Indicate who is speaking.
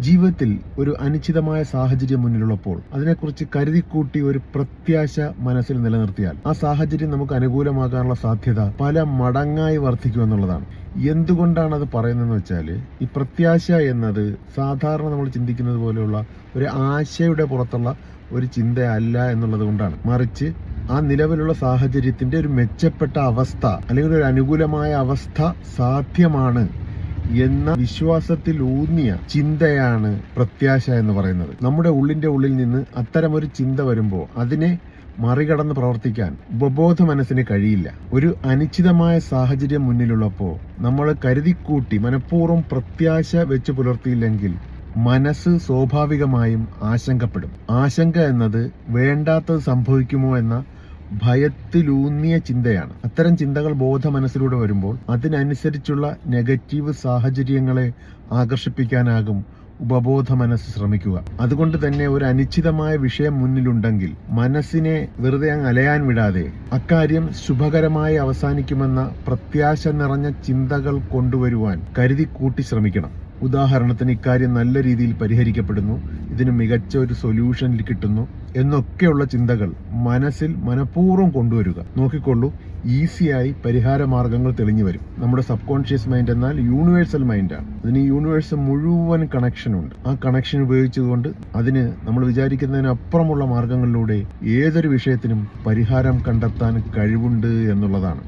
Speaker 1: ജീവിതത്തിൽ ഒരു അനിശ്ചിതമായ സാഹചര്യം മുന്നിലുള്ളപ്പോൾ അതിനെക്കുറിച്ച് കരുതിക്കൂട്ടി ഒരു പ്രത്യാശ മനസ്സിൽ നിലനിർത്തിയാൽ ആ സാഹചര്യം നമുക്ക് അനുകൂലമാകാനുള്ള സാധ്യത പല മടങ്ങായി വർദ്ധിക്കുമെന്നുള്ളതാണ്. എന്തുകൊണ്ടാണ് അത് പറയുന്നതെന്ന് വെച്ചാൽ ഈ പ്രത്യാശ എന്നത് സാധാരണ നമ്മൾ ചിന്തിക്കുന്നത് പോലെയുള്ള ഒരു ആശയുടെ പുറത്തുള്ള ഒരു ചിന്തയല്ല എന്നുള്ളത് കൊണ്ടാണ്. മറിച്ച് ആ നിലവിലുള്ള സാഹചര്യത്തിന്റെ ഒരു മെച്ചപ്പെട്ട അവസ്ഥ അല്ലെങ്കിൽ ഒരു അനുകൂലമായ അവസ്ഥ സാധ്യമാണ്. എന്ന വിശ്വാസത്തിൽ ഊന്നിയ ചിന്തയാണ് പ്രത്യാശ എന്ന് പറയുന്നത്. നമ്മുടെ ഉള്ളിന്റെ ഉള്ളിൽ നിന്ന് അത്തരം ഒരു ചിന്ത വരുമ്പോൾ അതിനെ മറികടന്ന് പ്രവർത്തിക്കാൻ ഉപബോധ മനസ്സിന് കഴിയില്ല. ഒരു അനിശ്ചിതമായ സാഹചര്യം മുന്നിലുള്ളപ്പോൾ നമ്മൾ കരുതിക്കൂട്ടി മനഃപൂർവം പ്രത്യാശ വെച്ച് പുലർത്തിയില്ലെങ്കിൽ മനസ്സ് സ്വാഭാവികമായും ആശങ്കപ്പെടും. ആശങ്ക എന്നത് വേണ്ടാത്തത് സംഭവിക്കുമോ എന്ന ഭയത്തിലൂന്നിയ ചിന്തയാണ്. അത്തരം ചിന്തകൾ ബോധ മനസ്സിലൂടെ വരുമ്പോൾ അതിനനുസരിച്ചുള്ള നെഗറ്റീവ് സാഹചര്യങ്ങളെ ആകർഷിപ്പിക്കാനാകും ഉപബോധ മനസ്സ് ശ്രമിക്കുക. അതുകൊണ്ട് തന്നെ ഒരു അനിശ്ചിതമായ വിഷയം മുന്നിലുണ്ടെങ്കിൽ മനസ്സിനെ വെറുതെ അങ്ങ് അലയാൻ വിടാതെ അക്കാര്യം ശുഭകരമായി അവസാനിക്കുമെന്ന പ്രത്യാശ നിറഞ്ഞ ചിന്തകൾ കൊണ്ടുവരുവാൻ കരുതി കൂട്ടി ശ്രമിക്കണം. ഉദാഹരണത്തിന് ഇക്കാര്യം നല്ല രീതിയിൽ പരിഹരിക്കപ്പെടുന്നു ഇതിന് മികച്ച ഒരു സൊല്യൂഷൻ കിട്ടുന്നു എന്നൊക്കെയുള്ള ചിന്തകൾ മനസ്സിൽ മനഃപൂർവം കൊണ്ടുവരിക. നോക്കിക്കൊള്ളൂ ഈസിയായി പരിഹാര മാർഗങ്ങൾ തെളിഞ്ഞു വരും. നമ്മുടെ സബ് കോൺഷ്യസ് മൈൻഡ് എന്നാൽ യൂണിവേഴ്സൽ മൈൻഡാണ് അതിന് യൂണിവേഴ്സ് മുഴുവൻ കണക്ഷൻ ഉണ്ട്. ആ കണക്ഷൻ ഉപയോഗിച്ചുകൊണ്ട് അതിന് നമ്മൾ വിചാരിക്കുന്നതിനപ്പുറമുള്ള മാർഗങ്ങളിലൂടെ ഏതൊരു വിഷയത്തിനും പരിഹാരം കണ്ടെത്താൻ കഴിവുണ്ട് എന്നുള്ളതാണ്.